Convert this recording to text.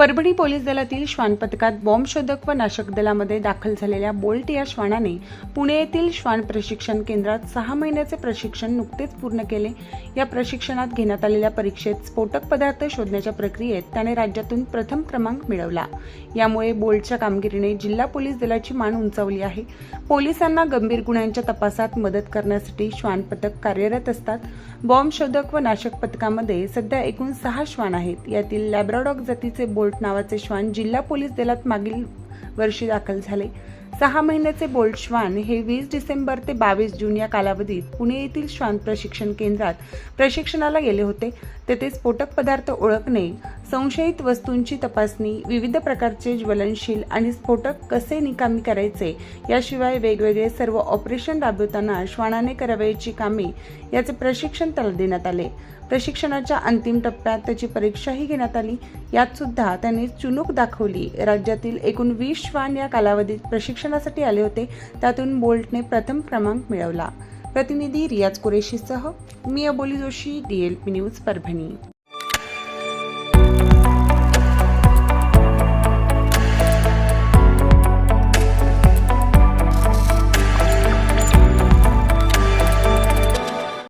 Parbhani police दलातील श्वान पथकात बॉम्ब शोधक व नाशक दलामध्ये दाखल झालेल्या बोल्ट या श्वानाने पुणे येथील श्वान प्रशिक्षण केंद्रात सहा महिन्याचे प्रशिक्षण नुकतेच पूर्ण केले. या प्रशिक्षणात घेण्यात आलेल्या परीक्षेत स्फोटक पदार्थ शोधण्याच्या प्रक्रियेत त्याने राज्यातून प्रथम क्रमांक मिळवला. यामुळे बोल्टच्या कामगिरीने जिल्हा पोलीस दलाची मान उंचावली आहे. पोलिसांना गंभीर गुन्ह्यांच्या तपासात मदत करण्यासाठी श्वान पथक कार्यरत असतात. बॉम्ब शोधक व नाशक पथकामध्ये सध्या एकूण सहा श्वान आहेत. यातील लॅब्राडॉग जातीचे बोल्ट नावाचे श्वान जिल्हा पोलीस दलात मागील वर्षी दाखल झाले. सहा महिन्याचे बोल्ट श्वान हे वीस डिसेंबर ते बावीस जून या कालावधीत पुणे येथील श्वान प्रशिक्षण केंद्रात प्रशिक्षणाला गेले होते. तेथे स्फोटक पदार्थ ओळखणे संशयित वस्तूंची तपासणी विविध प्रकारचे ज्वलनशील आणि स्फोटक कसे निकामी करायचे याशिवाय वेगवेगळे सर्व ऑपरेशन राबवताना श्वानाने करावयाची कामे याचे प्रशिक्षण त्याला देण्यात आले. प्रशिक्षणाच्या अंतिम टप्प्यात त्याची परीक्षाही घेण्यात आली. यात सुद्धा त्याने चुनूक दाखवली. राज्यातील एकूण वीस श्वान या कालावधीत प्रशिक्षणासाठी आले होते. त्यातून बोल्टने प्रथम क्रमांक मिळवला. प्रतिनिधी रियाज कुरेशीसह मी अबोली जोशी डीएलपी न्यूज परभणी.